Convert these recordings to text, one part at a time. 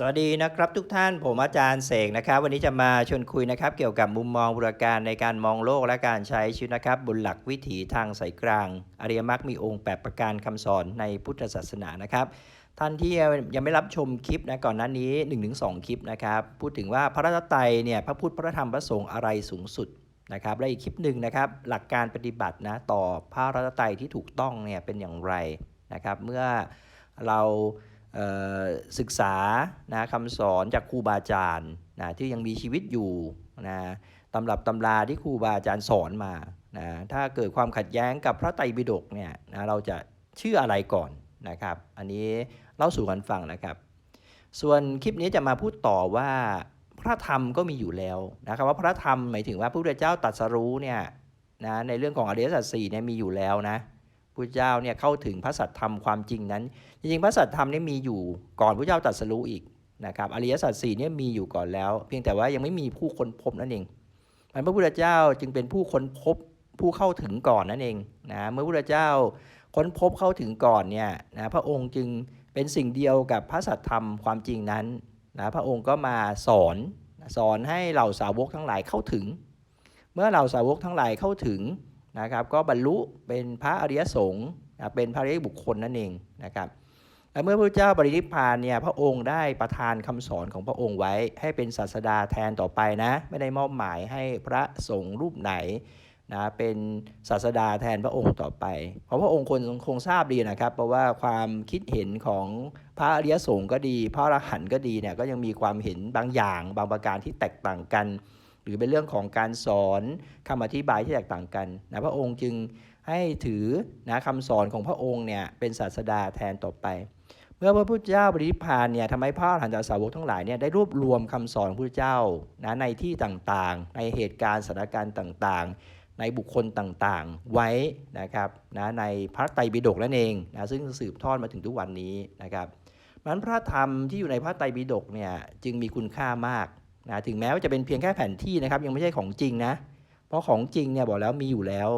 สวัสดีนะครับทุกท่านผมอาจารย์เสกนะครับวันนี้จะมาชวนคุยนะครับเกี่ยวกับมุมมองบุรการในการมองโลกและการใช้ชีวิตนะครับบนหลักวิถีทางสายกลาง อริยมรรคมีองค์ 8 ประการคำสอนในพุทธศาสนานะครับท่านที่ยังไม่รับชมคลิปนะก่อนหน้านี้ 1-2 คลิปนะครับพูดถึงว่าพระรัตนตรัยเนี่ยพระพุทธพระธรรมพระสงฆ์อะไรสูงสุดนะครับและอีกคลิปหนึ่งนะครับหลักการปฏิบัตินะต่อพระรัตนตรัยที่ถูกต้องเนี่ยเป็นอย่างไรนะครับเมื่อเรา ศึกษานะคำสอนจากครูบาอาจารย์นะที่ยังมีชีวิตอยู่นะตำรับตำราที่ครูบาอาจารย์สอนมานะถ้าเกิดความขัดแย้งกับพระไตรปิฎกเนี่ยนะเราจะเชื่ออะไรก่อนนะครับ อันนี้เล่าสู่กันฟังนะครับ ส่วนคลิปนี้จะมาพูดต่อว่าพระธรรมก็มีอยู่แล้วนะครับว่าพระธรรมหมายถึงว่าพระพุทธเจ้าตรัสรู้เนี่ยนะในเรื่องของอริยสัจสี่เนี่ยมีอยู่แล้วนะ พุทธเจ้าเนี่ยเข้าถึงพระสัจธรรมความจริงนั้น จริงๆ พระสัจธรรมนี่มีอยู่ก่อนพระเจ้าตรัสรู้อีกนะครับอริยสัจสี่เนี่ยมีอยู่ก่อนแล้ว เพียงแต่ว่ายังไม่มีผู้ค้นพบนั่นเองมันพระพุทธเจ้าจึงเป็นผู้ค้นพบผู้เข้าถึงก่อนนั่นเองนะเมื่อพระพุทธเจ้าค้นพบเข้าถึงก่อนเนี่ยนะพระองค์จึงเป็นสิ่งเดียวกับพระสัจธรรมความจริงนั้นนะพระองค์ก็มาสอนสอนให้เหล่าสาวกทั้งหลายเข้าถึง เมื่อเหล่าสาวกทั้งหลายเข้าถึง นะครับก็บรรลุเป็นพระอริยสงฆ์เป็นพระอริยบุคคลนั่นเองนะครับและเมื่อพระเจ้าปรินิพพานเนี่ยพระองค์ได้ประทานคำสอนของพระองค์ไว้ ให้เป็นศาสดาแทนต่อไปนะ ไม่ได้มอบหมายให้พระสงฆ์รูปไหนนะเป็นศาสดาแทนพระองค์ต่อไป เพราะพระองค์คงคงทราบดีนะครับ เพราะว่าความคิดเห็นของพระอริยสงฆ์ก็ดี พระอรหันต์ก็ดีเนี่ยก็ยังมีความเห็นบางอย่าง บางประการที่แตกต่างกัน รือเป็นเรื่องของการสอนคำอธิบายที่แตกต่างกันนะพระองค์จึงให้ถือนะคำสอนของพระองค์เนี่ยเป็นศาสดาแทนต่อไป เมื่อพระพุทธเจ้าบริพานเนี่ยทำให้พระอรหันตสาวกทั้งหลายเนี่ยได้รวบรวมคำสอนพระพุทธเจ้านะในที่ต่างๆ ในเหตุการณ์สถานการณ์ต่างๆ ในบุคคลต่างๆ ไว้นะครับนะในพระไตรปิฎกนั่นเองนะซึ่งสืบทอดมาถึงทุกวันนี้นะครับมันพระธรรมที่อยู่ในพระไตรปิฎกเนี่ยจึงมีคุณค่ามาก นะถึงแม้ว่าจะเป็นเพียงแค่แผนที่นะครับ ยังไม่ใช่ของจริงนะ เพราะของจริงเนี่ยบอกแล้วมีอยู่แล้ว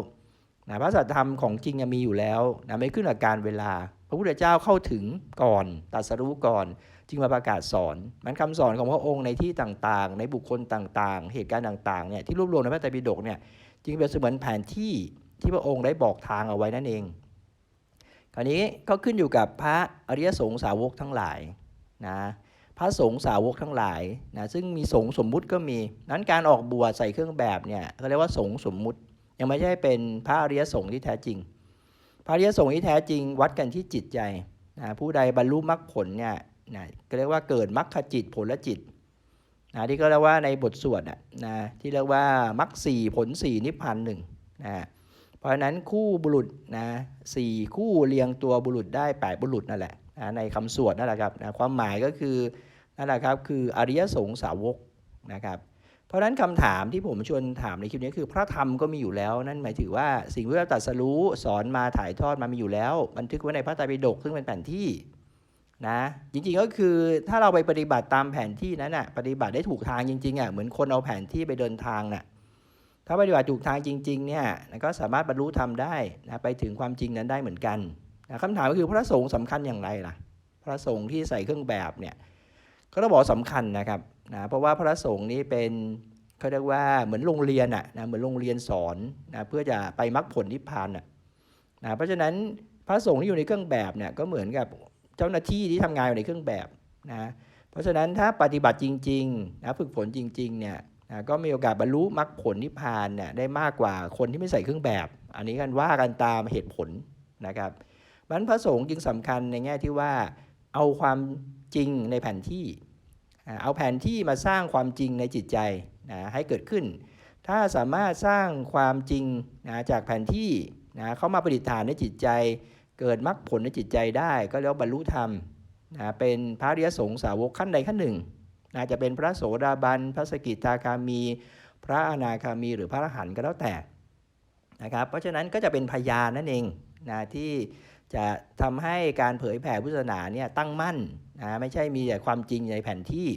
นะพระสัจธรรมของจริงมีอยู่แล้วนะไม่ขึ้นกับการเวลา พระพุทธเจ้าเข้าถึงก่อนตรัสรู้ก่อน จึงมาประกาศสอน มันคำสอนของพระองค์ในที่ต่างๆ ในบุคคลต่างๆ เหตุการณ์ต่างๆเนี่ยที่รวบรวมในพระไตรปิฎกเนี่ยจึงเป็นเสมือนแผนที่ที่พระองค์ได้บอกทางเอาไว้นั่นเอง คราวนี้ก็ขึ้นอยู่กับพระอริยสงฆ์สาวกทั้งหลายนะ พระสงฆ์สาวกทั้งหลายนะซึ่งมีสงฆ์สมมุติก็มีนั้นการออกบวชใส่เครื่องแบบเนี่ยก็เรียกว่าสงฆ์สมมุติ ยังไม่ใช่เป็นพระอริยสงฆ์ที่แท้จริง พระอริยสงฆ์ที่แท้จริงวัดกันที่จิตใจนะผู้ใดบรรลุมรรคผลเนี่ยนะก็เรียกว่าเกิดมรรคจิตผลจิตนะที่ก็เรียกว่าในบทสวดนะนะที่เรียกว่ามรรคสี่ผลสี่นิพพานหนึ่งนะเพราะฉะนั้นคู่บุรุษนะสี่คู่เรียงตัวบุรุษได้แปดบุรุษนั่นแหละนะในคำสวดนั่นแหละครับนะความหมายก็คือ นั่นแหละครับคืออริยสงฆ์สาวกนะครับเพราะฉะนั้นคำถามที่ผมชวนถามในคลิปนี้คือพระธรรมก็มีอยู่แล้ว นั่นหมายถึงว่าสิ่งที่เราตรัสรู้สอนมาถ่ายทอดมามีอยู่แล้ว บันทึกไว้ในพระไตรปิฎกซึ่งเป็นแผนที่นะจริงๆก็คือถ้าเราไปปฏิบัติตามแผนที่นั้นน่ะปฏิบัติได้ถูกทางจริงๆอะเหมือนคนเอาแผนที่ไปเดินทางน่ะถ้าปฏิบัติถูกทางจริงๆเนี่ยก็สามารถบรรลุธรรมได้นะไปถึงความจริงนั้นได้เหมือนกันนะคำถามก็คือพระสงฆ์สำคัญอย่างไรล่ะ พระสงฆ์ที่ใส่เครื่องแบบเนี่ย ก็ต้องบอกสำคัญนะครับนะเพราะว่าพระสงฆ์นี้เป็นเขาเรียกว่าเหมือนโรงเรียนอะนะเหมือนโรงเรียนสอนนะเพื่อจะไปมรรคผลนิพพานอะนะเพราะฉะนั้นพระสงฆ์ที่อยู่ในเครื่องแบบเนี่ยก็เหมือนกับเจ้าหน้าที่ที่ทำงานอยู่ในเครื่องแบบนะเพราะฉะนั้นถ้าปฏิบัติจริงๆนะฝึกฝนจริงๆเนี่ยนะก็มีโอกาสบรรลุมรรคผลนิพพานเนี่ยได้มากกว่าคนที่ไม่ใส่เครื่องแบบ อันนี้กันว่ากันตามเหตุผลนะครับมันพระสงฆ์จึงสำคัญในแง่ที่ว่า เอาความจริงในแผนที่ เอาแผนที่มาสร้างความจริงในจิตใจนะให้เกิดขึ้น ถ้าสามารถสร้างความจริงนะจากแผนที่นะเข้ามาประดิษฐานในจิตใจ เกิดมรรคผลในจิตใจได้ ก็เรียกว่าบรรลุธรรมนะเป็นพระริยสงฆ์สาวกขั้นใดขั้นหนึ่งนะจะเป็นพระโสดาบัน พระสกิทาคามี พระอนาคามี หรือพระอรหันต์ก็แล้วแต่นะครับ เพราะฉะนั้นก็จะเป็นพยานนั่นเองนะที่ จะทำให้การเผยแผ่พุทธศาสนาเนี่ยตั้งมั่นนะไม่ใช่มีแต่ความจริงในแผนที่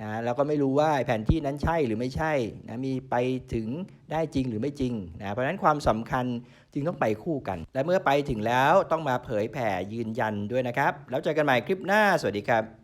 นะเราก็ไม่รู้ว่าแผนที่นั้นใช่หรือไม่ใช่นะมีไปถึงได้จริงหรือไม่จริงนะเพราะฉะนั้นความสำคัญจึงต้องไปคู่กัน และเมื่อไปถึงแล้วต้องมาเผยแผ่ยืนยันด้วยนะครับ แล้วเจอกันใหม่คลิปหน้าสวัสดีครับ